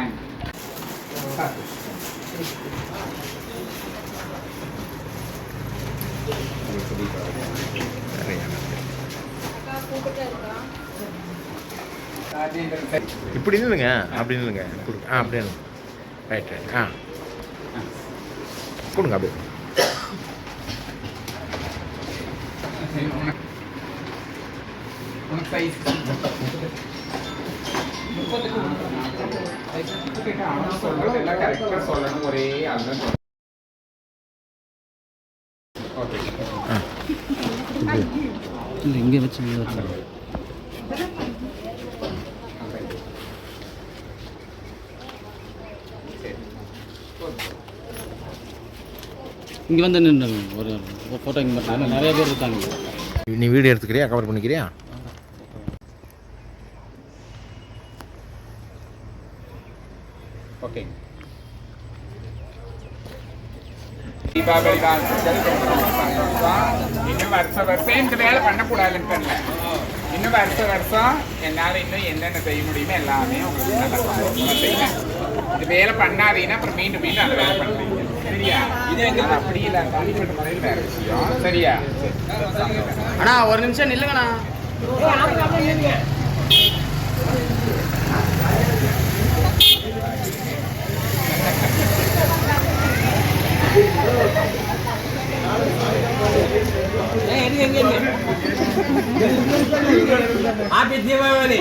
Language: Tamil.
ให้ இப்படி இல்லைங்க அப்படி இல்லைங்க கொடுங்க ஆ அப்படி ரைட் ரைட் ஆ கொடுங்க அப்படியே உனக்கு சைஸ் முப்பத்துக்கு அவன் சொல்றதெல்லாம் சொல்லணும் ஒரே ஓகே இல்லை இங்கே வச்சு இங்கே வச்சு இங்கே வந்து நின்று ஒரு ஃபோட்டோ இங்கே மட்டும். நிறைய பேர் இருக்காங்க. நீ வீடியோ எடுத்துக்கிறியா? கவர் பண்ணிக்கிறியா? ஓகே தீபாவளி இன்னும் வருஷம் வருஷம் இந்த வேலை பண்ணக்கூடாதுன்னு தெரியல. இன்னும் வருஷம் வருஷம் என்னால் இன்னும் என்னென்ன செய்ய முடியுமோ எல்லாமே உங்களுக்கு நல்லா செய்வேன். இந்த வேலை பண்ணாதீங்கன்னா அப்புறம் மீண்டும் மீண்டும் அந்த வேலை பண்ணுறீங்க. சரியா? இது எங்களுக்கு அப்படி இல்லை தனிப்பட்ட முறையில் வேற விஷயம் சரியா? அண்ணா ஒரு நிமிஷம் நில்லுங்கண்ணா. ఆపి దీపావళి